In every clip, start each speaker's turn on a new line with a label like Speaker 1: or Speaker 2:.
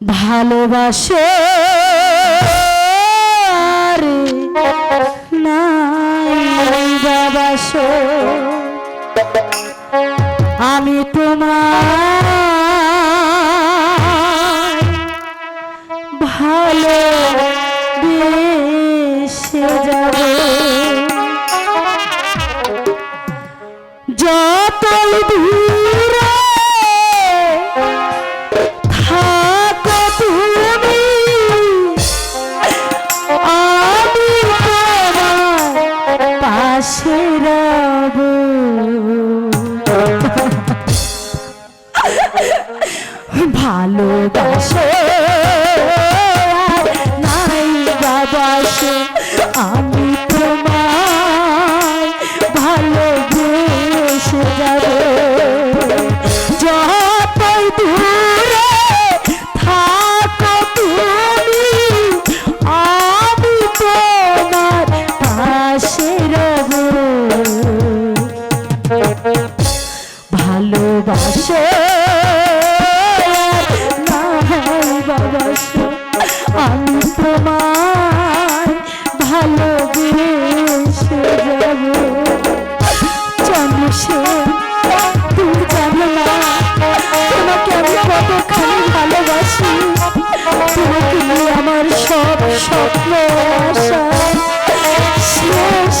Speaker 1: ভালোবাসে বাসো আমি তোমার ভালো বেসে বাবাসো আমি তোমার ভালোবেসে যাব। চন্দ্রসে তুমি জানো না, তোমাকে আমি কতখানি ভালোবাসি। তোমাকে নিয়ে আমার সব স্বপ্ন আশা। শেষ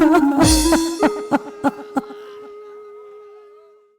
Speaker 1: Ha ha ha ha!